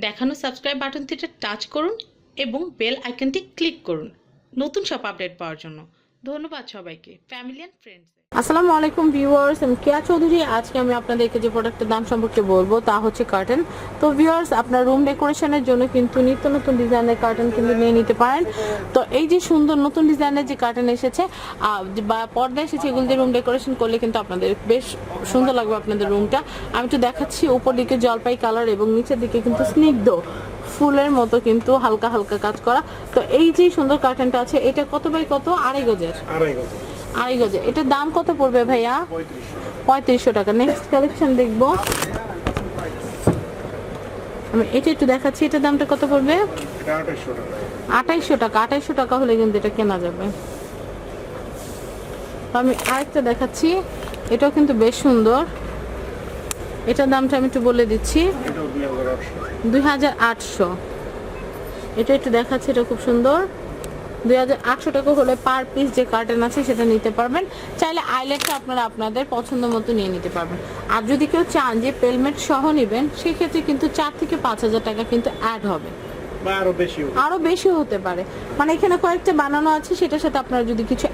দেখানো subscribe বাটনটিতে touch করুন এবং বেল আইকনটি ক্লিক করুন। নতুন সব আপডেট পাওয়ার জন্য। ধন্যবাদ সবাইকে। ফ্যামিলি অ্যান্ড ফ্রেন্ডস আসসালামু আলাইকুম ভিউয়ার্স, আমি কেয়া চৌধুরী। আজকে আমি আপনাদেরকে যে প্রোডাক্টের দাম সম্পর্কে বলব, তা হচ্ছে কার্টেন। তো ভিউয়ার্স, আপনার রুম ডেকোরেশনের জন্য কিন্তু নিত্য নতুন ডিজাইনের কার্টেন কিন্তু নিয়ে নিতে পারেন। তো এই যে সুন্দর নতুন ডিজাইনের যে কার্টেন এসেছে বা পর্দা এসেছে, এগুলো দিয়ে রুম ডেকোরেশন করলে কিন্তু আপনাদের বেশ সুন্দর লাগবে আপনাদের রুমটা আমি একটু দেখাচ্ছি উপর দিকে জলপাই কালার এবং নিচের দিকে কিন্তু স্নিগ্ধ ফুলের মতো কিন্তু হালকা হালকা কাজ করা। তো এই যে সুন্দর কার্টেনটা আছে, এটা কত বাই কত? আড়াই গজের। আড়াই গজ আড়াই গজে। এটার দাম কত পড়বে ভাইয়া? পঁয়ত্রিশশো টাকা। নেক্সট কালেকশন দেখব। আমি এটা একটু দেখাচ্ছি। এটার দামটা কত পড়বে? আঠাইশশো টাকা। আঠাইশশো টাকা হলে কিন্তু এটা কেনা যাবে। আমি আরেকটা দেখাচ্ছি। এটাও কিন্তু বেশ সুন্দর। এটার দামটা আমি একটু বলে দিচ্ছি। দুই হাজার আটশো। এটা একটু দেখাচ্ছি। এটা খুব সুন্দর। দুই হাজার আটশো টাকা হলে পার পিস যে কার্টেন আছে সেটা নিতে পারবেন। চাইলে আইলেটটা আপনারা আপনাদের পছন্দ মতো নিয়ে নিতে পারবেন। আর যদি কেউ চান যে পেলমেট সহ নেবেন সেক্ষেত্রে কিন্তু চার থেকে পাঁচ হাজার টাকা কিন্তু অ্যাড হবে। বা আরও বেশি হতে পারে। মানে এখানে কয়েকটা বানানো আছে সেটার সাথে আপনারা যদি কিছু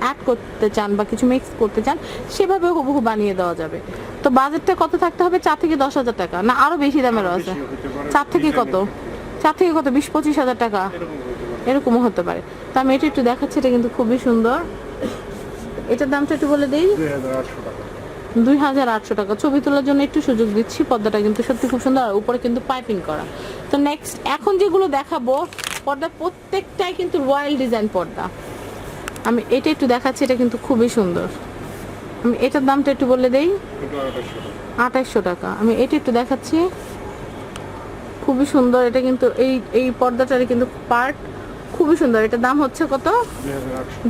অ্যাড করতে চান বা কিছু মিক্স করতে চান সেভাবে হুবহু বানিয়ে দেওয়া যাবে। তো বাজেটটা কত থাকতে হবে? চার থেকে দশ হাজার টাকা। না আরও বেশি দামেরও আছে। চার থেকে কত? চার থেকে কত? বিশ পঁচিশ হাজার টাকা। এরকমও হতে পারে। তো আমি এটা একটু দেখাচ্ছি, এটা কিন্তু খুবই সুন্দর। এটার দামটা একটু বলে দিই। দুই হাজার আটশো টাকা। ছবি তোলার জন্য একটু সুযোগ দিচ্ছি, পর্দাটা কিন্তু সত্যি খুব সুন্দর, আর উপরে কিন্তু পাইপিং করা। তো নেক্সট এখন যেগুলো দেখাবো পর্দা প্রত্যেকটাই কিন্তু রয়্যাল ডিজাইন পর্দা। আমি এটা একটু দেখাচ্ছি, এটা কিন্তু খুবই সুন্দর। আমি এটার দামটা একটু বলে দেই। আঠাশশো টাকা। আমি এটা একটু দেখাচ্ছি। খুবই সুন্দর, এটা কিন্তু এই এই পর্দাটার কিন্তু পার্ট খুবই সুন্দর। এটার দাম হচ্ছে কত?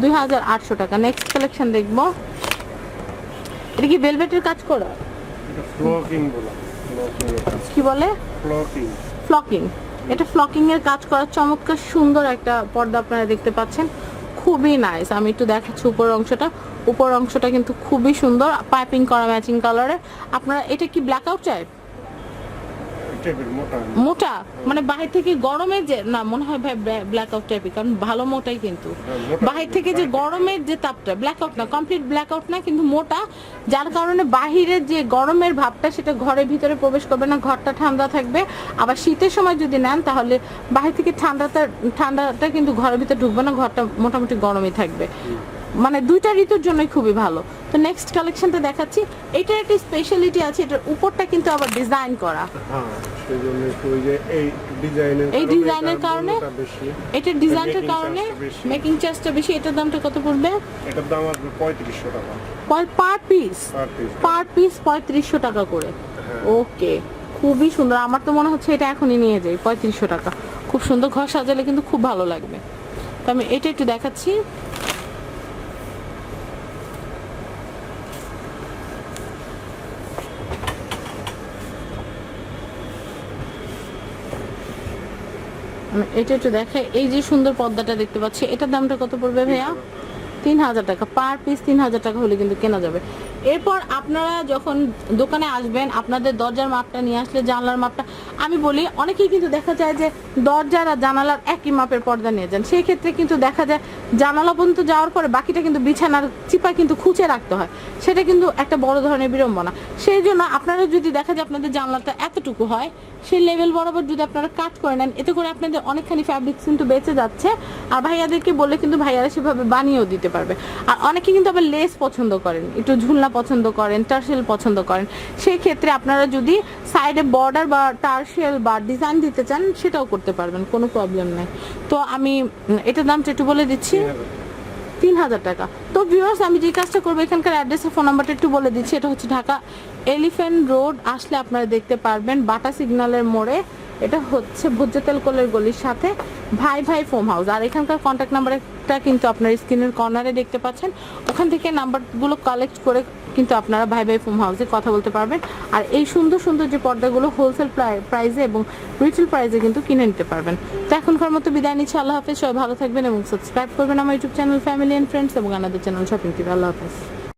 দুই হাজার আটশো টাকা। নেক্সট কালেকশন দেখব। এটা কি ভেলভেটের কাজ করা? এটা কি বলে? ফ্লকিং এটা ফ্লকিং এর কাজ করা চমৎকার সুন্দর একটা পর্দা আপনারা দেখতে পাচ্ছেন। খুবই নাইস আমি একটু দেখাচ্ছি উপর অংশটা। উপর অংশটা কিন্তু খুবই সুন্দর। পাইপিং করা ম্যাচিং কালারে আপনারা এটা কি ব্ল্যাক আউট টাইপ মোটা। মানে বাহির থেকে গরমের যে না মনে হয় ভাই ব্ল্যাক আউট টাইপই কারণ ভালো মোটাই কিন্তু। বাহির থেকে যে গরমের যে তাপটা ব্ল্যাক আউট না কমপ্লিট ব্ল্যাক আউট না কিন্তু মোটা যার কারণে বাহিরের যে গরমের ভাবটা সেটা ঘরের ভিতরে প্রবেশ করবে না ঘরটা ঠান্ডা থাকবে। আবার শীতের সময় যদি নেন তাহলে বাহির থেকে ঠান্ডাটা ঠান্ডাটা কিন্তু ঘরের ভিতরে ঢুকবে না ঘরটা মোটামুটি গরমই থাকবে। মানে দুইটা ঋতুর জন্যই খুবই ভালো। তো নেক্সট কালেকশনটা দেখাচ্ছি। এটার একটা স্পেশালিটি আছে এটার উপরটা কিন্তু আবার ডিজাইন করা। হ্যাঁ এই ডিজাইনের কারণে এটার ডিজাইনটার কারণে। মেকিং চার্জটা বেশি এটার দামটা কত পড়বে? এটার দাম আসবে পঁয়ত্রিশশো টাকা। Per piece per piece per piece পঁয়ত্রিশশো টাকা করে। হ্যাঁ। ওকে খুবই সুন্দর। আমার তো মনে হচ্ছে এটা এখনই নিয়ে যাই পঁয়ত্রিশশো টাকা। খুব সুন্দর ঘর সাজালে কিন্তু খুব ভালো লাগবে। তো আমি এটা একটু দেখাচ্ছি। এটা একটু দেখা এই যে সুন্দর পর্দাটা দেখতে পাচ্ছি, এটার দামটা কত পড়বে ভাইয়া? তিন হাজার টাকা। পার পিস তিন হাজার টাকা হলে কিন্তু কেনা যাবে। এরপর আপনারা যখন দোকানে আসবেন, আপনাদের দরজার মাপটা নিয়ে আসলে জানলার মাপটা, আমি বলি, অনেকেই কিন্তু দেখা যায় যে দরজার আর জানালার একই মাপের পর্দা নিয়ে যান। সেই ক্ষেত্রে কিন্তু দেখা যায় জানালা পর্যন্ত যাওয়ার পরে বাকিটা কিন্তু বিছানার চিপা কিন্তু খুঁচে রাখতে হয়। সেটা কিন্তু একটা বড় ধরনের বিড়ম্বনা। সেই জন্য আপনারা যদি দেখা যায় আপনাদের জানলাটা এতটুকু হয়, সেই লেভেল বরাবর যদি আপনারা কাট করে নেন, এতে করে আপনাদের অনেকখানি ফ্যাব্রিক কিন্তু বেঁচে যাচ্ছে আর ভাইয়াদেরকে বললে কিন্তু ভাইয়ারা সেভাবে বানিয়েও দিতে পারবে। আর অনেকে কিন্তু আবার লেস পছন্দ করেন, একটু ঝুলনা পছন্দ করেন টার্সেল পছন্দ করেন সেই ক্ষেত্রে আপনারা যদি সাইডে বর্ডার বা টার্সেল বা ডিজাইন দিতে চান সেটাও করতে পারবেন কোনো প্রবলেম নেই। তো আমি এটার দামটা একটু বলে দিচ্ছি। তিন হাজার টাকা। তো ভিউয়ার্স আমি যে কাজটা করব এখানকার অ্যাড্রেস ফোন নাম্বারটা একটু বলে দিচ্ছি। এটা হচ্ছে ঢাকা এলিফ্যান্ট রোড আসলে আপনারা দেখতে পারবেন বাটা সিগন্যালের মোড়ে। এটা হচ্ছে ভোজ্য তেলকলের গলির সাথে ভাই ভাই ফোম হাউস। আর এখানকার কন্ট্যাক্ট নাম্বারটা কিন্তু আপনার স্ক্রিনের কর্নারে দেখতে পাচ্ছেন। ওখান থেকে নাম্বারগুলো কালেক্ট করে কিন্তু আপনারা ভাই ভাই ফোম হাউসে কথা বলতে পারবেন। আর এই সুন্দর সুন্দর যে পর্দাগুলো হোলসেল প্রাইসে এবং রিটেল প্রাইসে কিন্তু কিনে নিতে পারবেন। তো এখনকার মতো বিদায় নিচ্ছি, আল্লাহ হাফেজ। সবাই ভালো থাকবেন এবং সাবস্ক্রাইব করবেন আমার YouTube channel family and friends এবং আমাদের চ্যানেল শপিং টিভি আল্লাহ হাফেজ।